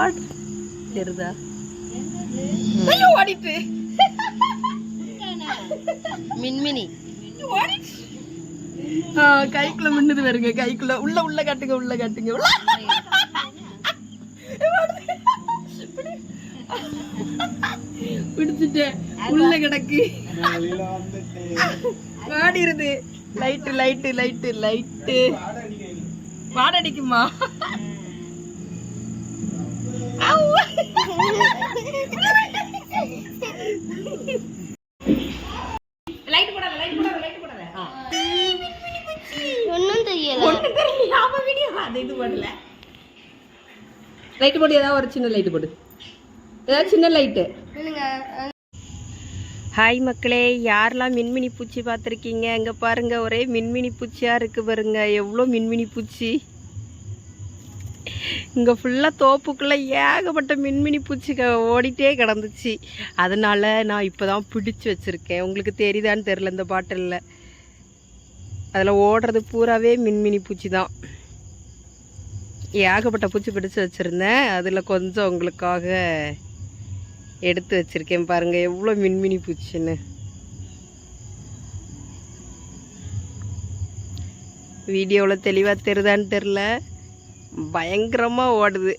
Vote தெரியுதா? ஐயோ ஓடிட்டு மின்மினி. ஆ, கைக்குள்ள மின்னுது வருங்க கைக்குள்ள. உள்ள உள்ள காட்டுங்க உள்ள காட்டுங்க. உள்ள. பிடிச்சிட்டேன். உள்ள கிடக்கு. வாடிருது. லைட்டு லைட்டு லைட்டு லைட்டு வாடடிக்குமா? அது இது பண்ணல லைட் போடு ஏதாவது ஒரு சின்ன லைட் போடு. ஏதாவது சின்ன லைட்டு ஹாய் மக்களே யாரெல்லாம் மின்மினி பூச்சி பார்த்துருக்கீங்க? இங்கே பாருங்க ஒரே மின்மினி பூச்சியாக இருக்கு பாருங்க. எவ்வளோ மின்மினி பூச்சி. இங்கே ஃபுல்லாக தோப்புக்குள்ளே ஏகப்பட்ட மின்மினி பூச்சி ஓடிட்டே கிடந்துச்சு. அதனால நான் இப்போ தான் பிடிச்சி வச்சுருக்கேன். உங்களுக்கு தெரியுதான்னு தெரில இந்த பாட்டிலில். அதில் ஓடுறது பூராவே மின்மினி பூச்சி தான் ஏகப்பட்ட பூச்சி பிடிச்சு வச்சுருந்தேன். அதில் கொஞ்சம் உங்களுக்காக எடுத்து வச்சுருக்கேன் பாருங்கள் எவ்வளோ மின்மினி பூச்சின்னு. வீடியோவில் தெளிவாக தெருதான்னு தெரில பயங்கரமாக ஓடுது.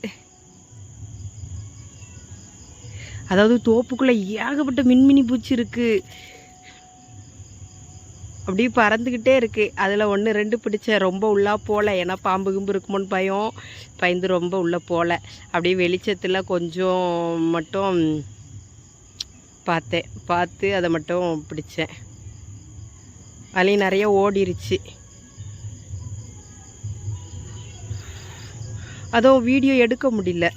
அதாவது தோப்புக்குள்ளே ஏகப்பட்ட மின்மினி பூச்சி இருக்குது அப்படியே பறந்துக்கிட்டே இருக்குது அதில் ஒன்று ரெண்டு பிடிச்சேன் ரொம்ப உள்ளா போகல ஏன்னா பாம்பு கும்பு இருக்குமோன்னு பயம். பயந்து ரொம்ப உள்ளே போகல அப்படியே வெளிச்சத்தில் கொஞ்சம் மட்டும் பார்த்தேன். பார்த்து அதை மட்டும் பிடிச்சேன். அதுலேயும் நிறைய ஓடிருச்சு. அதுவும் வீடியோ எடுக்க முடியல.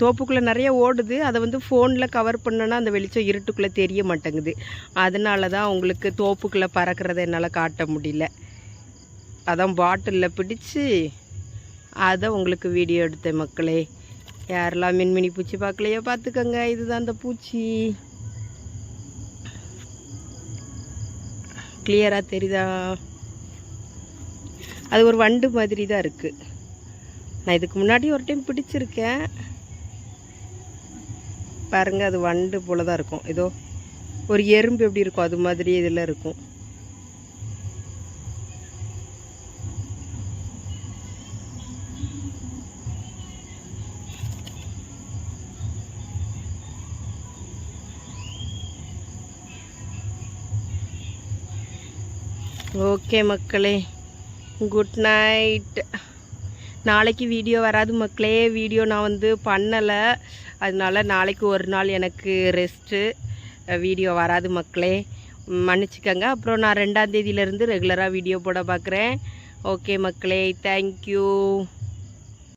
தோப்புக்குள்ளே நிறைய ஓடுது. அதை வந்து ஃபோனில் கவர் பண்ணனா அந்த வெளிச்சம் இருட்டுக்குள்ளே தெரிய மாட்டேங்குது. அதனால தான் உங்களுக்கு தோப்புக்குள்ளே பறக்கிறத என்னால் காட்ட முடியல. அதான் பாட்டிலில் பிடிச்சி அதை உங்களுக்கு வீடியோ எடுத்தேன் மக்களே. யாரெல்லாம் மின்மினி பூச்சி பார்க்கலையோ பார்த்துக்கோங்க. இதுதான் அந்த பூச்சி. கிளியராக தெரியுதா? அது ஒரு வண்டு மாதிரி தான் இருக்குது நான் இதுக்கு முன்னாடி ஒரு டைம் பிடிச்சிருக்கேன். பாருங்க அது வண்டு போல தான் இருக்கும். ஏதோ ஒரு எறும்பு எப்படி இருக்கும் அது மாதிரி இதில் இருக்கும். ஓகே மக்களே குட் நைட். நாளைக்கு வீடியோ வராது மக்களே. வீடியோ நான் வந்து பண்ணலை. அதனால நாளைக்கு ஒரு நாள் எனக்கு ரெஸ்ட்டு வீடியோ வராது மக்களே. மன்னிச்சுக்கோங்க. அப்புறம் நான் ரெண்டாந்தேதியிலேருந்து ரெகுலராக வீடியோ போட பார்க்குறேன் ஓகே மக்களே. தேங்க்யூ